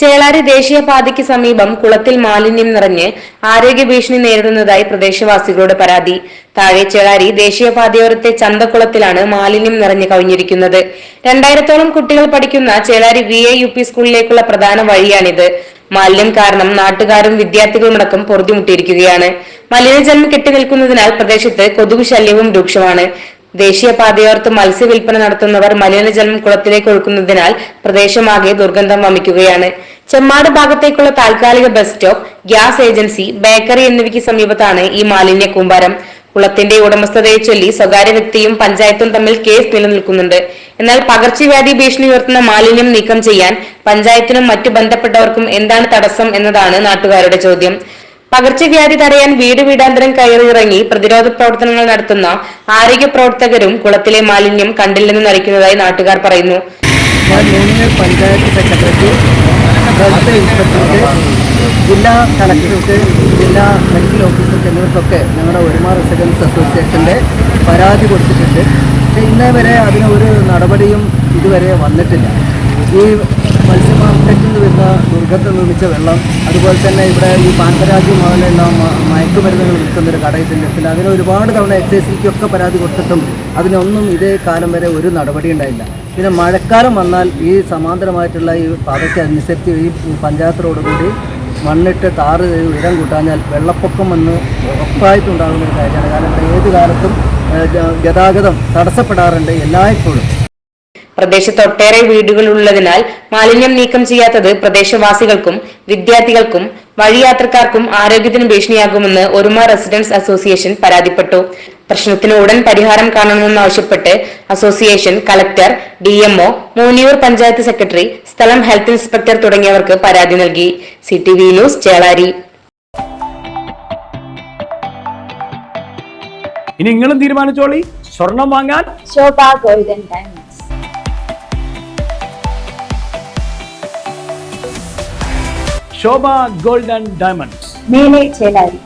ചേളാരി ദേശീയപാതയ്ക്ക് സമീപം കുളത്തിൽ മാലിന്യം നിറഞ്ഞ് ആരോഗ്യ ഭീഷണി നേരിടുന്നതായി പ്രദേശവാസികളുടെ പരാതി. താഴെ ചേളാരി ദേശീയപാതയോരത്തെ ചന്തക്കുളത്തിലാണ് മാലിന്യം നിറഞ്ഞു കവിഞ്ഞിരിക്കുന്നത്. രണ്ടായിരത്തോളം കുട്ടികൾ പഠിക്കുന്ന Chelari V A U P സ്കൂളിലേക്കുള്ള പ്രധാന വഴിയാണിത്. മാലിന്യം കാരണം നാട്ടുകാരും വിദ്യാർത്ഥികളുമടക്കം പൊറുതിമുട്ടിയിരിക്കുകയാണ്. മലിനജലം കെട്ടിനിൽക്കുന്നതിനാൽ പ്രദേശത്ത് കൊതുകു ശല്യവും രൂക്ഷമാണ്. ദേശീയപാതയോർത്ത് മത്സ്യവിൽപ്പന നടത്തുന്നവർ മലിനജലം കുളത്തിലേക്ക് ഒഴുക്കുന്നതിനാൽ പ്രദേശമാകെ ദുർഗന്ധം വമിക്കുകയാണ്. ചെമ്മാട് ഭാഗത്തേക്കുള്ള താൽക്കാലിക bus stop gas agency bakery എന്നിവയ്ക്ക് സമീപത്താണ് ഈ മാലിന്യ കൂമ്പാരം. കുളത്തിന്റെ ഉടമസ്ഥതയെ ചൊല്ലി സ്വകാര്യ വ്യക്തിയും പഞ്ചായത്തും തമ്മിൽ കേസ് നിലനിൽക്കുന്നുണ്ട്. എന്നാൽ പകർച്ചവ്യാധി ഭീഷണി ഉയർത്തുന്ന മാലിന്യം നീക്കം ചെയ്യാൻ പഞ്ചായത്തിനും മറ്റു ബന്ധപ്പെട്ടവർക്കും എന്താണ് തടസ്സം എന്നതാണ് നാട്ടുകാരുടെ ചോദ്യം. പകർച്ചവ്യാധി തടയാൻ വീട് വീടാന്തരം കയറിയിറങ്ങി പ്രതിരോധ പ്രവർത്തനങ്ങൾ നടത്തുന്ന ആരോഗ്യ പ്രവർത്തകരും കുളത്തിലെ മാലിന്യം കണ്ടില്ലെന്ന് നടിക്കുന്നതായി നാട്ടുകാർ പറയുന്നു. ജില്ലാ കളക്ടർക്ക് ജില്ലാ മെഡിക്കൽ ഓഫീസർക്ക് എന്നിവർക്കൊക്കെ ഞങ്ങളുടെ ഒരുമാ റെസിഡൻസ് അസോസിയേഷന്റെ പരാതി കൊടുത്തിട്ടുണ്ട്. പക്ഷേ ഇന്നേ വരെ അതിന് ഒരു നടപടിയും ഇതുവരെ വന്നിട്ടില്ല. ഈ മത്സ്യ മാർക്കറ്റിൽ നിന്ന് വരുന്ന ദുർഗത്ത് നിർമ്മിച്ച വെള്ളം അതുപോലെ തന്നെ ഇവിടെ ഈ പാൻപരാജി മുതലുള്ള മയക്കുമരുന്നുകൾ വിൽക്കുന്ന ഒരു കടയിൽ തന്നെ അതിന് ഒരുപാട് തവണ എക്സൈസിലേക്കൊക്കെ പരാതി കൊടുത്തിട്ടും അതിനൊന്നും ഇതേ കാലം വരെ ഒരു നടപടി ഉണ്ടായില്ല. പിന്നെ മഴക്കാലം വന്നാൽ ഈ സമാന്തരമായിട്ടുള്ള ഈ പാതയ്ക്ക് അനുസരിച്ച് ഈ പഞ്ചായത്ത് റോഡ് കൂടി മണ്ണിട്ട് താറ് ചെയ്ത് ഉയരം കൂട്ടാഞ്ഞാൽ വെള്ളപ്പൊക്കം വന്ന് ഉറപ്പായിട്ടുണ്ടാകുന്ന ഒരു കാര്യമാണ്. കാരണം ഏത് കാലത്തും ഗതാഗതം തടസ്സപ്പെടാറുണ്ട് എല്ലായ്പ്പോഴും. പ്രദേശത്ത് ഒട്ടേറെ വീടുകളുള്ളതിനാൽ മാലിന്യം നീക്കം ചെയ്യാത്തത് പ്രദേശവാസികൾക്കും വിദ്യാർത്ഥികൾക്കും വഴിയാത്രക്കാർക്കും ആരോഗ്യത്തിന് ഭീഷണിയാകുമെന്ന് ഒരുമ റെസിഡൻസ് അസോസിയേഷൻ പരാതിപ്പെട്ടു. പ്രശ്നത്തിന് ഉടൻ പരിഹാരം കാണണമെന്നാവശ്യപ്പെട്ട് association collector DMO Moonniyur panchayat secretary സ്ഥലം ഹെൽത്ത് ഇൻസ്പെക്ടർ തുടങ്ങിയവർക്ക് പരാതി നൽകി. C T V news Chelari. ഇനി നിങ്ങളും തീരുമാനിച്ചോളി. സ്വർണം വാങ്ങാൻ. Shobha golden Diamonds. Shobha gold and diamonds. మేలే చేలారి